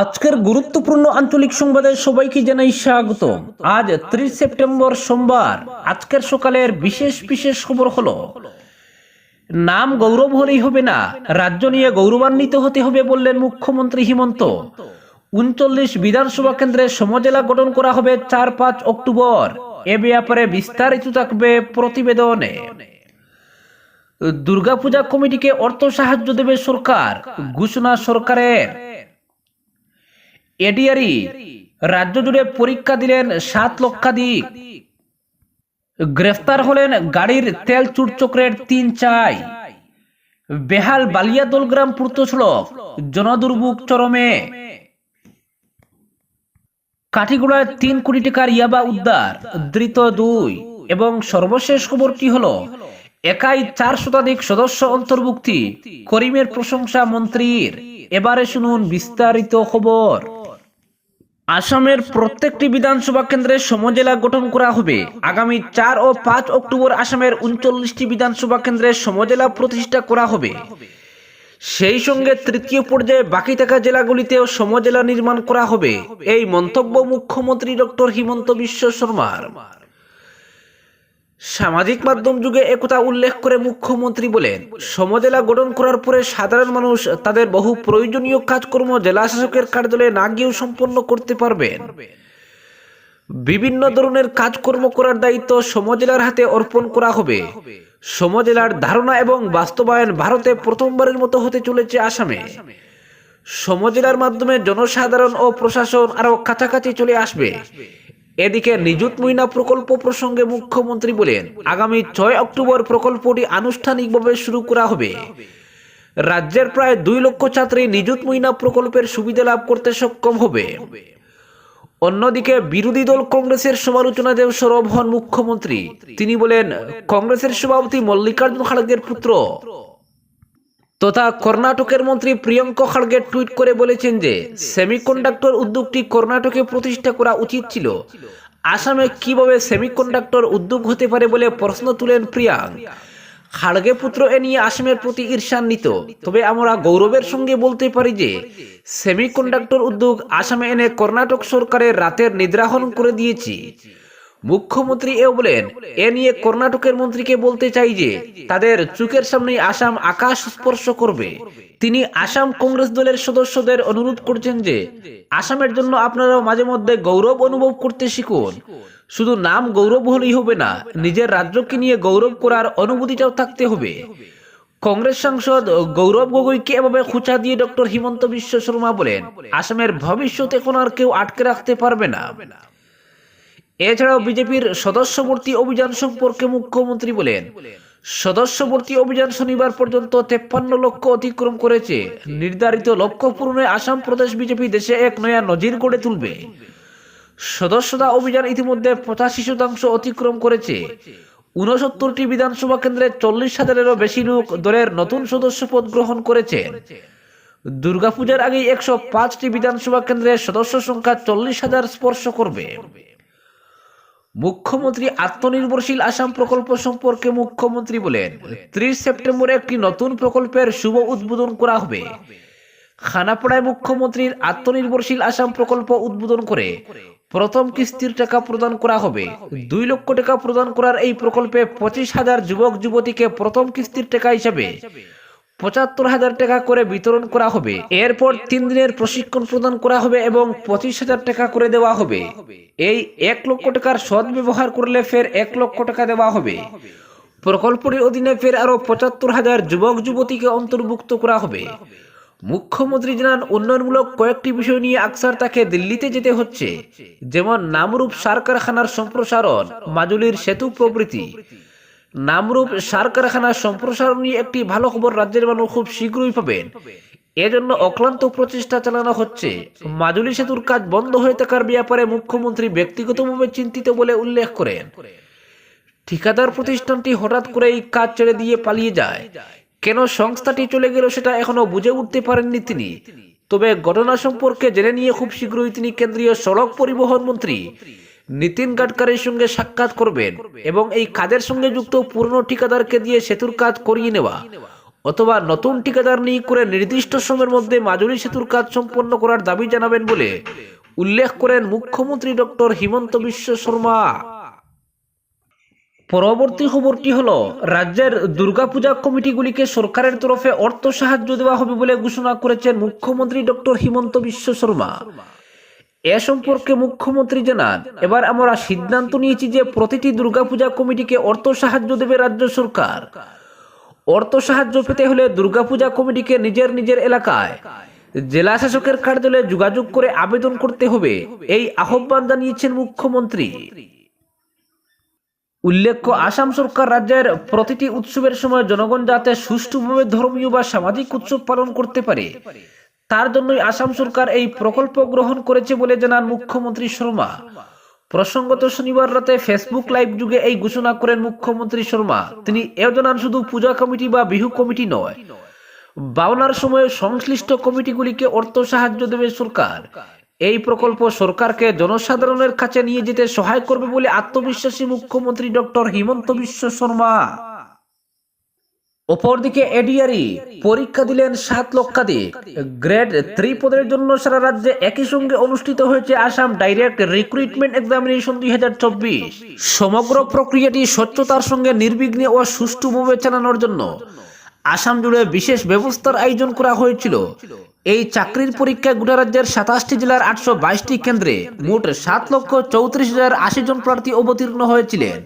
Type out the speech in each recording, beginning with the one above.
আজকের গুরুত্বপূর্ণ আঞ্চলিক সংবাদে সবাইকে জানাই স্বাগত। আজ ত্রিশ সেপ্টেম্বর সোমবার, আজকের সকালের বিশেষ বিশেষ খবর হলো, নাম গৌরব হলেই হবে না, রাজ্য নিয়ে গৌরবান্বিত হতে হবে বললেন মুখ্যমন্ত্রী হিমন্ত। উনচল্লিশ বিধানসভা কেন্দ্রে সমজেলা গঠন করা হবে চার পাঁচ অক্টোবর, এ ব্যাপারে বিস্তারিত থাকবে প্রতিবেদনে। দুর্গাপূজা কমিটিকে অর্থ সাহায্য দেবে সরকার, ঘোষণা সরকারের। এডিআরি রাজ্য জুড়ে পরীক্ষা দিলেন সাত লক্ষাধিক। গ্রেফতার হলেন গাড়ির তেল চুরচক্রের তিন চাই। বেহাল বালিয়াদোলগ্রাম পূর্ত সড়ক জনদুর্ভোগ চরমে। কাঠিগুড়ায় তিন কোটি টাকার ইয়াবা উদ্ধার, ধৃত দুই। এবং সর্বশেষ খবরটি হলো, একাই চার শতাধিক সদস্য অন্তর্ভুক্তি, করিমের প্রশংসা মন্ত্রীর। এবারে শুনুন বিস্তারিত খবর। আসামের প্রত্যেকটি বিধানসভা কেন্দ্রে সমজেলা গঠন করা হবে। আগামী চার ও পাঁচ অক্টোবর আসামের উনচল্লিশটি বিধানসভা কেন্দ্রে সমজেলা প্রতিষ্ঠা করা হবে। সেই সঙ্গে তৃতীয় পর্যায়ে বাকি থাকা জেলাগুলিতেও সমজেলা নির্মাণ করা হবে। এই মন্তব্য মুখ্যমন্ত্রী ডক্টর হিমন্ত বিশ্ব শর্মার। সামাজিক মাধ্যম যুগে একথা উল্লেখ করে মুখ্যমন্ত্রী বলেন, সমজেলা গঠন করার পরে সাধারণ মানুষ তাদের বহু প্রয়োজনীয় কাজকর্ম জেলা শাসকের কার্যালয়ে না গিয়েও সম্পন্ন করতে পারবেন। বিভিন্ন ধরনের কাজকর্ম করার দায়িত্ব সমজেলার হাতে অর্পণ করা হবে। সমজেলার ধারণা এবং বাস্তবায়ন ভারতে প্রথমবারের মতো হতে চলেছে আসামে। সমজেলার মাধ্যমে জনসাধারণ ও প্রশাসন আরও কাছাকাছি চলে আসবে। এদিকে নিযুত মইনা প্রকল্প প্রসঙ্গে মুখ্যমন্ত্রী বলেন, আগামী ছয় অক্টোবর প্রকল্পটি আনুষ্ঠানিকভাবে শুরু করা হবে। রাজ্যের প্রায় দুই লক্ষ ছাত্রী নিযুত মইনা প্রকল্পের সুবিধা লাভ করতে সক্ষম হবে। অন্যদিকে বিরোধী দল কংগ্রেসের সমালোচনা দেব সরব হন মুখ্যমন্ত্রী। তিনি বলেন, কংগ্রেসের সভাপতি মল্লিকার্জুন খাড়গের পুত্র। তথা কর্ণাটকের মন্ত্রী প্রিয়ঙ্ক খাড়গে টুইট করে বলেছেন যে, সেমিকন্ডাক্টর উদ্যোগটি কর্ণাটকে প্রতিষ্ঠা করা উচিত ছিল। আসামে কীভাবে সেমিকন্ডাক্টর উদ্যোগ হতে পারে বলে প্রশ্ন তুলেন প্রিয়াঙ্ক খাড়গে পুত্র এ নিয়ে আসামের প্রতি ঈর্ষান্বিত। তবে আমরা গৌরবের সঙ্গে বলতে পারি যে, সেমিকন্ডাক্টর উদ্যোগ আসামে এনে কর্ণাটক সরকারের রাতের নিদ্রাহরণ করে দিয়েছি। মুখ্যমন্ত্রী এও বলেন, এ নিয়ে কর্ণাটকের মন্ত্রীকে বলতে চাই যে, তাদের চোখের সামনে আসাম আকাশ স্পর্শ করবে। তিনি আসাম কংগ্রেস দলের সদস্যদের অনুরোধ করছেন যে, আসামের জন্য আপনারাও মাঝে মধ্যে গৌরব অনুভব করতে শিখুন। শুধু নাম গৌরব হলেই হবে না, নিজের রাজ্যকে নিয়ে গৌরব করার অনুভূতিটাও থাকতে হবে। কংগ্রেস সাংসদ গৌরব গগৈকে এভাবে খুঁচা দিয়ে ডক্টর হিমন্ত বিশ্ব শর্মা বলেন, আসামের ভবিষ্যৎ এখন আর কেউ আটকে রাখতে পারবে না। এছাড়াও বিজেপির সদস্যবর্তী অভিযান সম্পর্কে মুখ্যমন্ত্রী বলেন সদস্যবর্তী অভিযান শনিবার পর্যন্ত তেপ্পান্ন লক্ষ অতিক্রম করেছে। নির্ধারিত লক্ষ্য পূরণে আসাম প্রদেশ বিজেপি দেশে এক নয়া নজির গড়ে তুলবে। সদস্যতা অভিযান ইতিমধ্যে পঁচাশি শতাংশ অতিক্রম করেছে। উনসত্তরটি বিধানসভা কেন্দ্রে চল্লিশ হাজারেরও বেশি লোক দলের নতুন সদস্য পদ গ্রহণ করেছেন দুর্গাপূজার আগেই একশো পাঁচটি বিধানসভা কেন্দ্রের সদস্য সংখ্যা চল্লিশ হাজার স্পর্শ করবে। মুখ্যমন্ত্রী আত্মনির্ভরশীল আসাম প্রকল্প সম্পর্কে মুখ্যমন্ত্রী বলেন, ত্রিশ সেপ্টেম্বরে একটি নতুন প্রকল্পের শুভ উদ্বোধন করা হবে। খানাপাড়ায় মুখ্যমন্ত্রীর আত্মনির্ভরশীল আসাম প্রকল্প উদ্বোধন করে প্রথম কিস্তির টাকা প্রদান করা হবে। দুই লক্ষ টাকা প্রদান করার এই প্রকল্পে পঁচিশ হাজার যুবক যুবতীকে প্রথম কিস্তির টাকা হিসাবে পঁচাত্তর হাজার টাকা করে বিতরণ করা হবে। এরপর তিন দিনের প্রশিক্ষণ প্রদান করা হবে এবং পঁচিশ হাজার টাকা করে দেওয়া হবে। এই এক লক্ষ টাকার সৎ ব্যবহার করলে ফের এক লক্ষ টাকা দেওয়া হবে। প্রকল্পটির অধীনে ফের আরও পঁচাত্তর হাজার যুবক, যুবতীকে অন্তর্ভুক্ত করা হবে। মুখ্যমন্ত্রী জানান, উন্নয়নমূলক কয়েকটি বিষয় নিয়ে আকসার তাকে দিল্লিতে যেতে হচ্ছে, যেমন নামরূপ সার কারখানার সম্প্রসারণ, মাজুলির সেতু প্রভৃতি। নামরূপ সার কারখানা সম্প্রসারণ নিয়ে একটি ভালো খবর রাজ্যের মানুষ খুব শীঘ্রই পাবেন। এজন্য অক্লান্ত প্রচেষ্টা চালানো হচ্ছে। মাজুলি সেতুর কাজ বন্ধ হয়ে থাকার ব্যাপারে মুখ্যমন্ত্রী ব্যক্তিগতভাবে চিন্তিত বলে উল্লেখ করেন। ঠিকাদার প্রতিষ্ঠানটি হঠাৎ করে এই কাজ ছেড়ে দিয়ে পালিয়ে যায়। কেন সংস্থাটি চলে গেল সেটা এখনও বুঝে উঠতে পারেননি তিনি। তবে ঘটনা সম্পর্কে জেনে নিয়ে খুব শীঘ্রই তিনি কেন্দ্রীয় সড়ক পরিবহন মন্ত্রী নীতিন গাডকারির সঙ্গে সাক্ষাৎ করবেন এবং এই কাজের সঙ্গে যুক্ত পুরনো ঠিকাদারকে দিয়ে সেতুর কাজ করিয়ে নেওয়া অথবা নতুন ঠিকাদার নিয়োগ করে নির্দিষ্ট সময়ের মধ্যে মাজুলি সেতুর কাজ সম্পন্ন করার দাবি জানাবেন বলে উল্লেখ করেন মুখ্যমন্ত্রী ডক্টর হিমন্ত বিশ্ব শর্মা। পরবর্তী খবরটি হল, রাজ্যের দুর্গাপূজা কমিটিগুলিকে সরকারের তরফে অর্থ সাহায্য দেওয়া হবে বলে ঘোষণা করেছেন মুখ্যমন্ত্রী ডক্টর হিমন্ত বিশ্ব শর্মা। এ সম্পর্কে মুখ্যমন্ত্রী জানান, এবার আমরা সিদ্ধান্ত নিয়েছি যে প্রতিটি দুর্গাপূজা কমিটিকে অর্থ সাহায্য দেবে রাজ্য সরকার। অর্থ সাহায্য পেতে হলে দুর্গাপূজা কমিটিকে নিজের নিজের এলাকায় জেলা শাসকের কার্যালয়ে যোগাযোগ করে আবেদন করতে হবে। এই আহ্বান জানিয়েছেন মুখ্যমন্ত্রী। উল্লেখ্য, আসাম সরকার রাজ্যের প্রতিটি উৎসবের সময় জনগণ যাতে সুষ্ঠুভাবে ধর্মীয় বা সামাজিক উৎসব পালন করতে পারে তার জন্যই আসাম সরকার এই প্রকল্প গ্রহণ করেছে বলে জানান মুখ্যমন্ত্রী শর্মা। প্রসঙ্গত শনিবার রাতে ফেসবুক লাইভ যুগে এই ঘোষণা করেন মুখ্যমন্ত্রী শর্মা। তিনি এও জানান, শুধু পূজা কমিটি বা বিহু কমিটি নয় বাউনার সময়ে সংশ্লিষ্ট কমিটিগুলিকে অর্থ সাহায্য দেবে সরকার। এই প্রকল্প সরকারকে জনসাধারণের কাছে নিয়ে যেতে সহায় করবে বলে আত্মবিশ্বাসী মুখ্যমন্ত্রী ডক্টর হিমন্ত বিশ্ব শর্মা। অপরদিকে এডিআরই পরীক্ষা দিলেন সাত লক্ষাধিক। গ্রেড থ্রি পদের জন্য সারা রাজ্যে একই সঙ্গে অনুষ্ঠিত হয়েছে আসাম ডাইরেক্ট রিক্রুটমেন্ট এক্সামিনেশন দুই হাজার চব্বিশ। সমগ্র প্রক্রিয়াটি স্বচ্ছতার সঙ্গে নির্বিঘ্নে ও সুষ্ঠুভাবে চালানোর জন্য। আসাম জুড়ে বিশেষ ব্যবস্থার আয়োজন করা হয়েছিল। এই চাকরির পরীক্ষায় গোটা রাজ্যের সাতাশটি জেলার আটশো বাইশটি কেন্দ্রে মোট সাত লক্ষ চৌত্রিশ হাজার আশি জন প্রার্থী অবতীর্ণ হয়েছিলেন।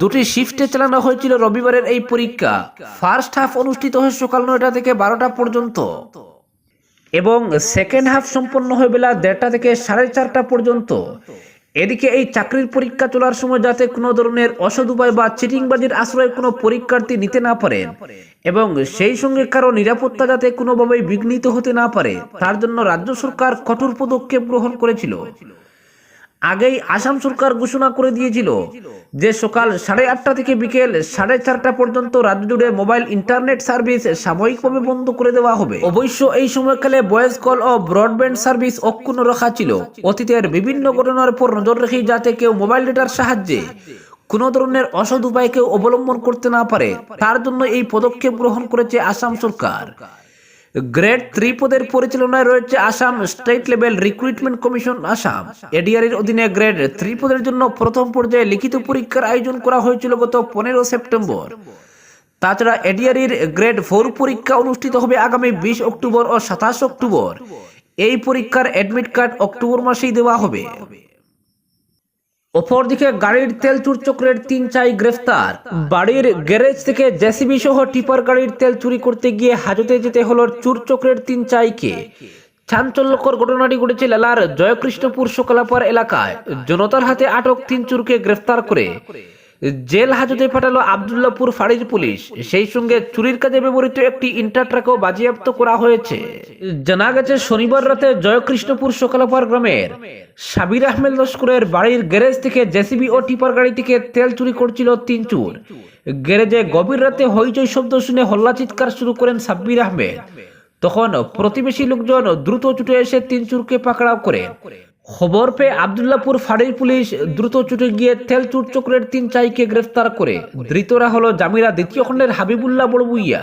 দুটি শিফটে চালানো হয়েছিল রবিবারের এই পরীক্ষা। ফার্স্ট হাফ অনুষ্ঠিত হয় সকাল নয়টা থেকে বারোটা পর্যন্ত। এবং সেকেন্ড হাফ সম্পন্ন হয় বেলা দেড়টা থেকে সাড়ে চারটা পর্যন্ত। এদিকে এই চাকরির পরীক্ষা চলার সময় যাতে কোনো ধরনের অসৎ উপায় বা চিটিংবাজির আশ্রয় কোনো পরীক্ষার্থী নিতে না পারেন এবং সেই সঙ্গে কারও নিরাপত্তা যাতে কোনোভাবেই বিঘ্নিত হতে না পারে, তার জন্য রাজ্য সরকার কঠোর পদক্ষেপ গ্রহণ করেছিল। আগেই আসাম সরকার ঘোষণা করে দিয়েছিল যে সকাল সাড়ে আটটা থেকে বিকেল সাড়ে চারটা পর্যন্ত রাজ্য জুড়ে মোবাইল ইন্টারনেট সার্ভিস সাময়িকভাবে বন্ধ করে দেওয়া হবে। অবশ্য এই সময়কালে ভয়েস কল ও ব্রডব্যান্ড সার্ভিস অক্ষুণ্ণ রাখা ছিল। অতীতের বিভিন্ন ঘটনার উপর নজর রেখে যাতে কেউ মোবাইল ডেটার সাহায্যে কোনো ধরনের অসৎ উপায় কেউ অবলম্বন করতে না পারে, তার জন্য এই পদক্ষেপ গ্রহণ করেছে আসাম সরকার। গ্রেড থ্রি পদের পরিচালনায় রয়েছে Assam state level recruitment commission Assam. ADR এর অধীনে গ্রেড থ্রি পদের জন্য প্রথম পর্যায়ে লিখিত পরীক্ষার আয়োজন করা হয়েছিল গত পনেরো সেপ্টেম্বর। তাছাড়া এডিআর এর গ্রেড ফোর পরীক্ষা অনুষ্ঠিত হবে আগামী বিশ অক্টোবর ও সাতাশ অক্টোবর। এই পরীক্ষার অ্যাডমিট কার্ড অক্টোবর মাসেই দেওয়া হবে। অপরদিকে গাড়ির তেল চুর চক্রের তিন চাই গ্রেফতার। বাড়ির গ্যারেজ থেকে জেসিবি সহ টিপার গাড়ির তেল চুরি করতে গিয়ে হাজতে যেতে হলো চুর চক্রের তিন চাইকে। চাঞ্চল্যকর ঘটনাটি ঘটেছে লালার জয়কৃষ্ণপুর শোকলাপার এলাকায়। জনতার হাতে আটক তিন চুরকে গ্রেফতার করে। জেল হাজতে পাঠালো আবদুল্লাপুর ফাঁড়ির পুলিশ। সেই সঙ্গে চুরির কাজে ব্যবহৃত একটি ইন্টার ট্রাকও বাজেয়াপ্ত করা হয়েছে। জানা গেছে, শনিবার রাতে জয়কৃষ্ণপুর সকালাপার গ্রামের সাবির আহমেদ লস্করের বাড়ির গ্যারেজ থেকে জেসিবি ও টিপার গাড়ি থেকে তেল চুরি করছিল তিন চুর। গ্যারেজে গভীর রাতে হইচই শব্দ শুনে হল্লা চিৎকার শুরু করেন সাব্বির আহমেদ। তখন প্রতিবেশী লোকজন দ্রুত ছুটে এসে তিন চুরকে পাকড়াও করে খবর পেয়ে আবদুল্লাপুর ফাঁড়ির পুলিশ দ্রুত ছুটে গিয়ে তেল চুর চক্রের তিন চাইকে গ্রেফতার করে। ধৃতরা হলো জামিরা দ্বিতীয় খণ্ডের হাবিবুল্লাহ বড়বুইয়া,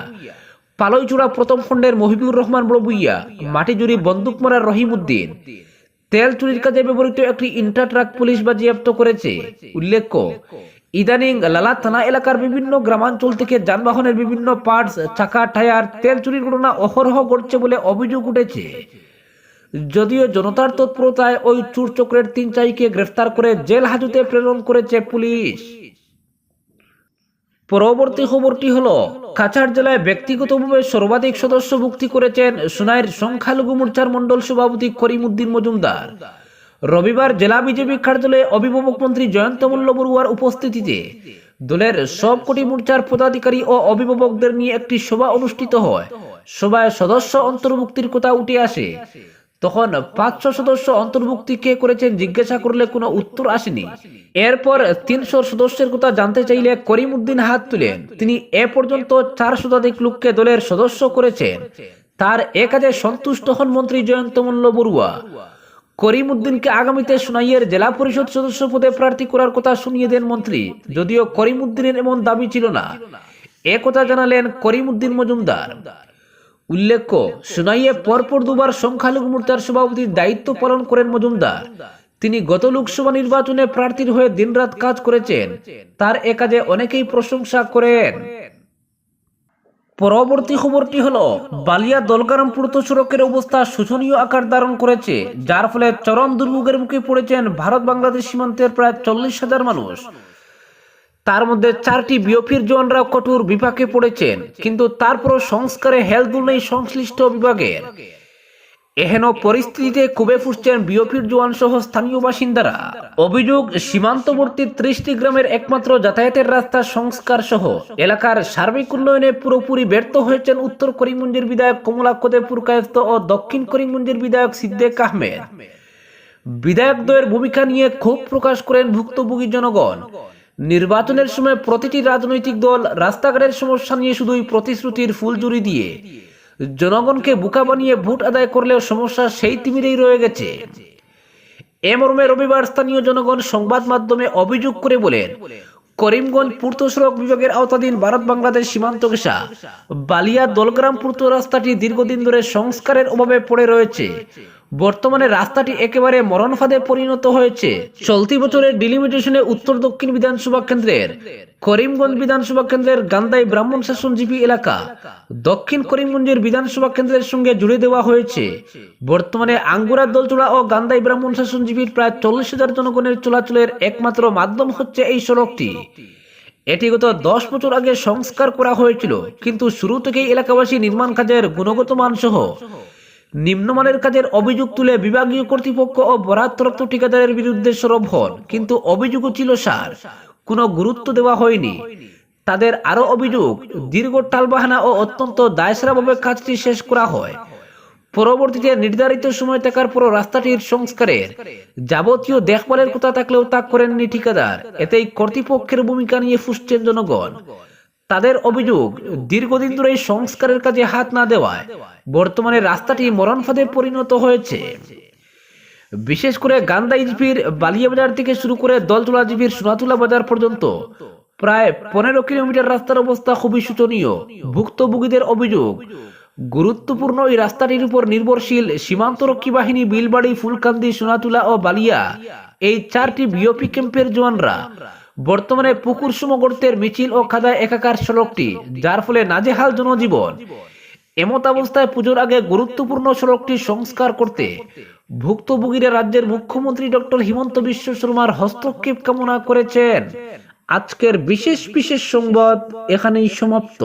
পালইচূড়া প্রথম খণ্ডের মহিবুর রহমান বড়বুইয়া মাটিজুরি বন্দুক মারার রহিম উদ্দিন তেল চুরির কাজে ব্যবহৃত একটি ইন্টার ট্রাক পুলিশ বাজেয়াপ্ত করেছে। উল্লেখ্য, ইদানিং লালা থানা এলাকার বিভিন্ন গ্রামাঞ্চল থেকে যানবাহনের বিভিন্ন পার্টস, চাকা, টায়ার তেল চুরির ঘটনা অহরহ ঘটছে বলে অভিযোগ উঠেছে। যদিও জনতার তৎপরতায় ওই চুর চক্রের তিন চাইকে গ্রেফতার করে জেল হাজতে প্রেরণ করেছে পুলিশ। পরবর্তী খবরটি হলো, কাছাড় জেলায় ব্যক্তিগতভাবে সর্বাধিক সদস্য ভুক্তি করেছেন সোনাইয়ের সংখ্যালঘু মোর্চার মন্ডল সভাপতি করিমউদ্দিন মজুমদার। রবিবার জেলা বিজেপি কার্যালয়ে অভিভাবক মন্ত্রী জয়ন্ত মল্ল বড়ুয়ার উপস্থিতিতে দলের সবকটি মোর্চার পদাধিকারী ও অভিভাবকদের নিয়ে একটি সভা অনুষ্ঠিত হয়। সভায় সদস্য অন্তর্ভুক্তির কথা উঠে আসে। তখন পাঁচশো সদস্য অন্তর্ভুক্তি কে করেছেন জিজ্ঞাসা করলে কোনো উত্তর আসেনি। এরপর তিনশো সদস্যের কথা জানতে চাইলে করিমউদ্দিন হাত তুলেন। তিনি এ পর্যন্ত চার শতাধিক লোককে দলের সদস্য করেছেন। তার এ কাজে সন্তুষ্ট হন মন্ত্রী জয়ন্ত মল্ল বড়ুয়া। করিমউদ্দিনকে আগামীতে সোনাইয়ের জেলা পরিষদ সদস্য পদে প্রার্থী করার কথা শুনিয়ে দেন মন্ত্রী। যদিও করিমউদ্দিনের এমন দাবি ছিল না। একথা জানালেন করিমউদ্দিন মজুমদার। উল্লেখ্য, সোনাইয়ে পরপর দুবার সংখ্যালঘু মোর্চার সভাপতির দায়িত্ব পালন করেন মজুমদার। তিনি গত লোকসভা নির্বাচনে প্রার্থীর হয়ে দিনরাত কাজ করেছেন। তার এ কাজে অনেকেই প্রশংসা করেন। পরবর্তী খবরটি হলো, বালিয়া দলগারাম পূর্ত সড়কের অবস্থা শোচনীয় আকার ধারণ করেছে, যার ফলে চরম দুর্ভোগের মুখে পড়েছেন ভারত বাংলাদেশ সীমান্তের প্রায় চল্লিশ হাজার মানুষ। তার মধ্যে চারটি বিওপির জওয়ানরা কঠোর বিপাকে পড়েছেন, কিন্তু তারপরও সংস্কারে হেলদুল নেই সংশ্লিষ্ট বিভাগের। এহেন পরিস্থিতিতে খুবই ফুসছেন বিওপির জওয়ান সহ স্থানীয় বাসিন্দারা। অভিযোগ, সীমান্তবর্তী ত্রিশটি গ্রামের একমাত্র যাতায়াতের রাস্তা সংস্কার সহ এলাকার সার্বিক উন্নয়নে পুরোপুরি ব্যর্থ হয়েছেন উত্তর করিমগঞ্জের বিধায়ক কমলাক্ষদে পুরকায়স্ত ও দক্ষিণ করিমগঞ্জের বিধায়ক সিদ্দেক আহমেদ। বিধায়কদ্বয়ের ভূমিকা নিয়ে ক্ষোভ প্রকাশ করেন ভুক্তভোগী জনগণ। নির্বাচনের সময় প্রতিটি রাজনৈতিক দল রাস্তাঘাটের সমস্যা নিয়ে শুধুই প্রতিশ্রুতির ফুলজুরি দিয়ে। জনগণকে বুকা বানিয়ে ভোট আদায় করলেও সমস্যা সেই তিমিরেই রয়ে গেছে। এ মর্মে রবিবার স্থানীয় জনগণ সংবাদ মাধ্যমে অভিযোগ করে বলেন করিমগঞ্জ পূর্ত সড়ক বিভাগের আওতাধীন ভারত বাংলাদেশ সীমান্ত ঘেঁষা বালিয়া দলগ্রাম পূর্ত রাস্তাটি দীর্ঘদিন ধরে সংস্কারের অভাবে পড়ে রয়েছে। বর্তমানে রাস্তাটি একেবারে মরণফাঁদে পরিণত হয়েছে। চলতি বছরের ডিলিমিটেশনে উত্তর দক্ষিণ বিধানসভা কেন্দ্রের করিমগঞ্জ বিধানসভা কেন্দ্রের গান্দাই ব্রাহ্মণ শাসনজীবী এলাকা। দক্ষিণ করিমগঞ্জের বিধানসভা কেন্দ্রের সঙ্গে জুড়ে দেওয়া হয়েছে। বর্তমানে আঙ্গুরা দলচোড়া ও গান্দাই ব্রাহ্মণ শাসনজীবীর প্রায় চল্লিশ হাজার জনগণের চলাচলের একমাত্র মাধ্যম হচ্ছে এই সড়কটি। এটি গত দশ বছর আগে সংস্কার করা হয়েছিল, কিন্তু শুরু থেকেই এলাকাবাসী নির্মাণ কাজের গুণগত মান সহ নিম্নমানের কাজের অভিযোগ তুলে বিভাগীয় কর্তৃপক্ষ ও বরাদ্দপ্রাপ্ত ঠিকাদারের বিরুদ্ধে সরব হন, কিন্তু অভিযোগও ছিল সার। কোনো গুরুত্ব দেওয়া হয়নি। তাদের আরও অভিযোগ, দীর্ঘ টালবাহানা ও অত্যন্ত দায়সারাভাবে কাজটি শেষ করা হয়। পরবর্তীতে নির্ধারিত সময় থাকার পরও রাস্তাটির সংস্কারের যাবতীয় দেখভালের কথা থাকলেও তা করেননি ঠিকাদার। এতেই কর্তৃপক্ষের ভূমিকা নিয়ে ফুসছেন জনগণ। তাদের অভিযোগ, দীর্ঘদিন ধরে সংস্কারের কাজে হাত না দেওয়ায় বর্তমানে রাস্তাটি মরণ ফাঁদে পরিণত হয়েছে। বিশেষ করে গান্দা বালিয়া বাজার থেকে শুরু করে দলতলা জিপির সোনাতুলা বাজার পর্যন্ত। প্রায় পনেরো কিলোমিটার রাস্তার অবস্থা খুবই শোচনীয়। ভুক্তভোগীদের অভিযোগ, গুরুত্বপূর্ণ এই রাস্তাটির উপর নির্ভরশীল সীমান্তরক্ষী বাহিনী বিলবাড়ি, ফুলকান্দি, সোনাতুলা ও বালিয়া, এই চারটি বিওপি ক্যাম্পের জওয়ানরা। বর্তমানে পুকুর সমগর্তের মিছিল ও খাদায় একাকার সড়কটি, যার ফলে নাজেহাল জনজীবন। এমত অবস্থায় পুজোর আগে গুরুত্বপূর্ণ সড়কটি সংস্কার করতে ভুক্তভোগীরা রাজ্যের মুখ্যমন্ত্রী ডক্টর হিমন্ত বিশ্ব শর্মার হস্তক্ষেপ কামনা করেছেন। আজকের বিশেষ বিশেষ সংবাদ এখানেই সমাপ্ত।